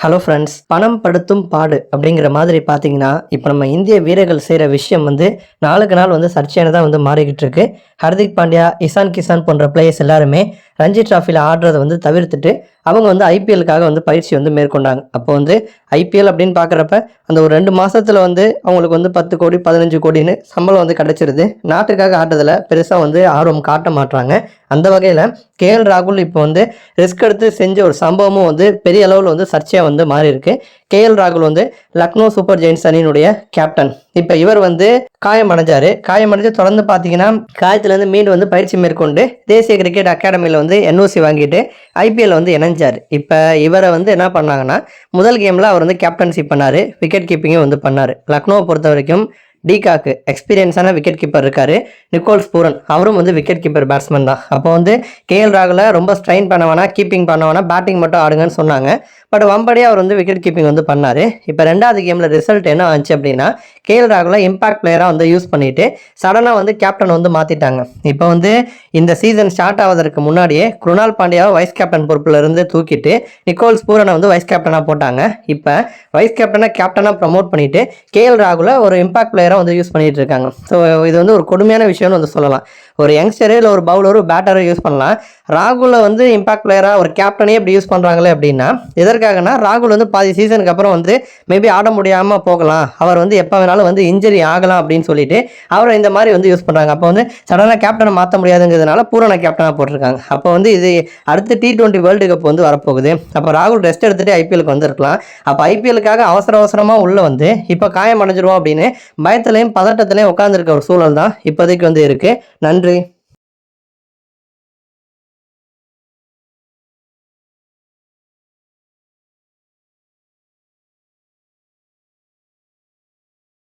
Hello friends பணம் படுத்தும் பாடு அப்படிங்கிற மாதிரி பார்த்தீங்கன்னா இப்போ நம்ம இந்திய வீரர்கள் செய்கிற விஷயம் வந்து நாளுக்கு நாள் வந்து சர்ச்சையானதாக வந்து மாறிக்கிட்டு இருக்கு. ஹர்திக் பாண்டியா இசான் கிசான் போன்ற பிளேயர்ஸ் எல்லாருமே ரஞ்சி டிராஃபியில் ஆடுறதை வந்து தவிர்த்துட்டு அவங்க வந்து ஐபிஎலுக்காக வந்து பயிற்சி வந்து மேற்கொண்டாங்க. அப்போ வந்து ஐபிஎல் அப்படின்னு பார்க்குறப்ப அந்த ஒரு ரெண்டு மாதத்தில் வந்து அவங்களுக்கு வந்து பத்து கோடி பதினஞ்சு கோடின்னு சம்பளம் வந்து கிடைச்சிருது. நாட்டுக்காக ஆடுறதில் பெருசாக வந்து ஆர்வம் காட்ட மாட்டுறாங்க அந்த வகையில் கேஎல் ராகுல் இப்போ வந்து ரிஸ்க் எடுத்து செஞ்ச ஒரு சம்பவமும் வந்து பெரிய அளவில் வந்து சர்ச்சையாக வந்து மாறி இருக்கு கேஎல் ராகுல் வந்து லக்னோ சூப்பர் ஜெயின்ஸ் அணியினுடைய கேப்டன் இப்போ இவர் வந்து காயம் அடைஞ்சாரு. காயம் அடைஞ்சு தொடர்ந்து பார்த்தீங்கன்னா காயத்துலேருந்து மீண்டும் வந்து பயிற்சி மேற்கொண்டு தேசிய கிரிக்கெட் அகாடமியில் வந்து என்ஓசி வாங்கிட்டு ஐபிஎல் வந்து இணைஞ்சார். இப்போ இவரை வந்து என்ன பண்ணாங்கன்னா முதல் கேமில் அவர் வந்து கேப்டன்ஷிப் பண்ணார். விக்கெட் கீப்பிங்கும் வந்து பண்ணார். லக்னோவை பொறுத்த வரைக்கும் டிகாக்கு எக்ஸ்பீரியன்ஸான விக்கெட் கீப்பர் இருக்காரு. நிக்கோல்ஸ் பூரன் அவரும் வந்து விக்கெட் கீப்பர் பேட்ஸ்மேன் தான். அப்போ வந்து கேஎல் ராகுல ரொம்ப ஸ்ட்ரெயின் பண்ண வேணா கீப்பிங் பண்ண வேணா பேட்டிங் மட்டும் ஆடுங்கன்னு சொன்னாங்க. பட் வம்படியாக அவர் வந்து விக்கெட் கீப்பிங் வந்து பண்ணார். இப்போ ரெண்டாவது கேமில் ரிசல்ட் என்ன ஆச்சு அப்படின்னா கேஎல் ராகுல இம்பாக்ட் பிளேயராக வந்து யூஸ் பண்ணிட்டு சடனாக வந்து கேப்டன் வந்து மாற்றிட்டாங்க இப்போ வந்து இந்த சீசன் ஸ்டார்ட் ஆவதற்கு முன்னாடியே குருணால் பாண்டியாவை வைஸ் கேப்டன் பொறுப்புல இருந்து தூக்கிட்டு நிக்கோல்ஸ் பூரனை வந்து வைஸ் கேப்டனாக போட்டாங்க. இப்போ வைஸ் கேப்டனை கேப்டனாக ப்ரமோட் பண்ணிட்டு கேஎல் ராகுல ஒரு இம்பாக்ட் பிளேயராக வந்து யூஸ் பண்ணிட்டு இருக்காங்க ஸோ இது வந்து ஒரு கொடுமையான விஷயம்னு வந்து சொல்லலாம். ஒரு யங்ஸ்டரு இல்லை ஒரு பவுலர் ஒரு பேட்டரை யூஸ் பண்ணலாம். ராகுலை வந்து இம்பாக்ட் பிளேயராக ஒரு கேப்டனே இப்படி யூஸ் பண்ணுறாங்களே அப்படின்னா எதற்காகனா ராகுல் வந்து பாதி சீசனுக்கு அப்புறம் வந்து மேபி ஆட முடியாமல் போகலாம். அவர் வந்து எப்போ வேணாலும் வந்து இன்ஜரி ஆகலாம் அப்படின்னு சொல்லிட்டு அவரை இந்த மாதிரி வந்து யூஸ் பண்ணுறாங்க அப்போ வந்து சடனாக கேப்டனை மாற்ற முடியாதுங்கிறதுனால பூரண கேப்டனாக போட்டிருக்காங்க. அப்போ வந்து இது அடுத்து டி டுவெண்ட்டி வேர்ல்டு கப் வந்து வரப்போகுது. அப்போ ராகுல் ரெஸ்ட் எடுத்துகிட்டு ஐபிஎலுக்கு வந்திருக்கலாம். அப்போ ஐபிஎலுக்காக அவசர அவசரமாக உள்ளே வந்து இப்போ காயம் அடைஞ்சிருவோம் அப்படின்னு பயத்துலையும் பதட்டத்திலையும் உட்காந்துருக்க ஒரு சூழல் தான் இப்போதைக்கு வந்து இருக்குது நன்றி.